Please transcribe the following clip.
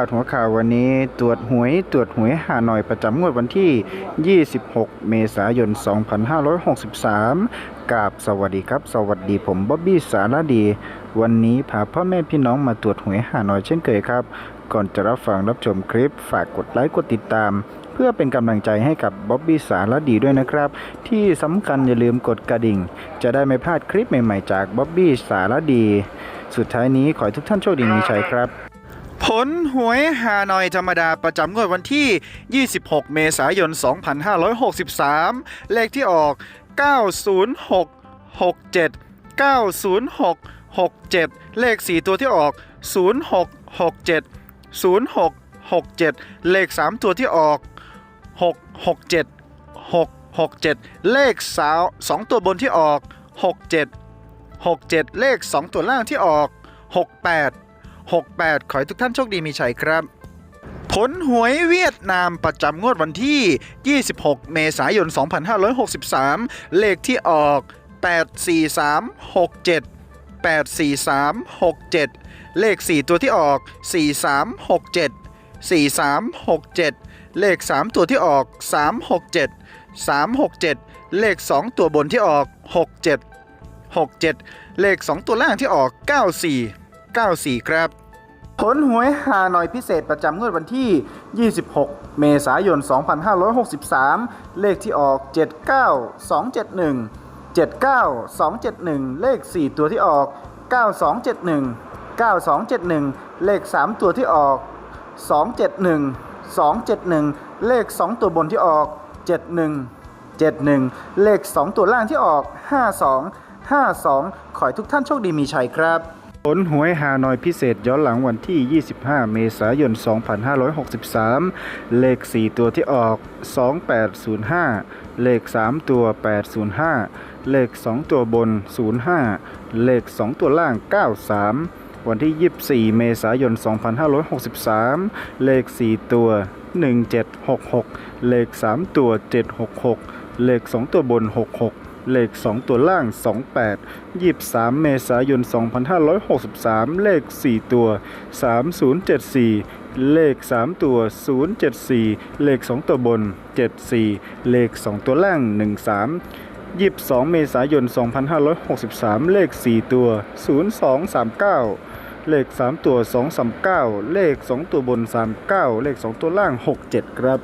าดหัวข่าววันนี้ตรวจหวยตรวจหวยหาหน่อยประจำงวดวันที่ 26 เมษายน 2563กราบสวัสดีครับ สวัสดีผมบ๊อบบี้สารดี วันนี้พาพ่อแม่พี่น้องมาตรวจหวยหาหน่อยเช่นเคยครับ ก่อนจะรับฟังรับชมคลิป ฝากกดไลค์กดติดตาม เพื่อเป็นกำลังใจให้กับบ๊อบบี้สารดีด้วยนะครับ ที่สำคัญอย่าลืมกดกระดิ่ง จะได้ไม่พลาดคลิปใหม่ๆ จากบ๊อบบี้สารดี สุดท้ายนี้ขอให้ทุกท่านโชคดีมีชัยครับ ผลหวยฮานอยธรรมดาประจำงวดวันที่ 26 เมษายน 2563 เลขที่ออก 90667 90667 เลข 4 ตัวที่ออก 0667 0667 เลข 3 ตัวที่ออก 667 667 เลขสาว2ตัวบนที่ออก 67 67 เลข 2 ตัวล่างที่ออก 68 68 ขอให้ทุกท่านโชคดีมีชัยครับ ผลหวยเวียดนามประจำงวดวันที่ 26 เมษายน 2563 เลขที่ออก 84367 84367 เลข 4 ตัวที่ออก 4367 4367 เลข 3 ตัวที่ออก 367 367 เลข 2 ตัวบนที่ออก 67 67 เลข 2 ตัวล่างที่ออก 94 94 ครับ ผลหวยฮานอยพิเศษประจำงวดวันที่ 26 เมษายน 2563 เลขที่ออก 79271 79271 เลข 4 ตัวที่ออก 9271 9271 เลข 3 ตัวที่ออก 271 271 เลข 2 ตัวบนที่ออก 71 71 เลข 2 ตัวล่างที่ออก 52 52 ขอให้ทุกท่านโชคดีมีชัยครับ ผลหวยฮานอยพิเศษย้อนหลังวันที่ 25 เมษายน 2563 เลข 4 ตัวที่ออก 2805 เลข 3 ตัว 805 เลข 2 ตัวบน 05 เลข 2 ตัวล่าง 93 วันที่ 24 เมษายน 2563 เลข 4 ตัว 1766 เลข 3 ตัว 766 เลข 2 ตัวบน 66 เลข 2 ตัวล่าง 28 23 เมษายน 2563 เลข 4 ตัว 3074 เลข 3 ตัว 074 เลข 2 ตัวบน 74 เลข 2 ตัวล่าง 13 22 เมษายน 2563 เลข 4 ตัว 0239 เลข 3 ตัว 239 เลข 2 ตัวบน 39 เลข 2 ตัวล่าง 67 ครับ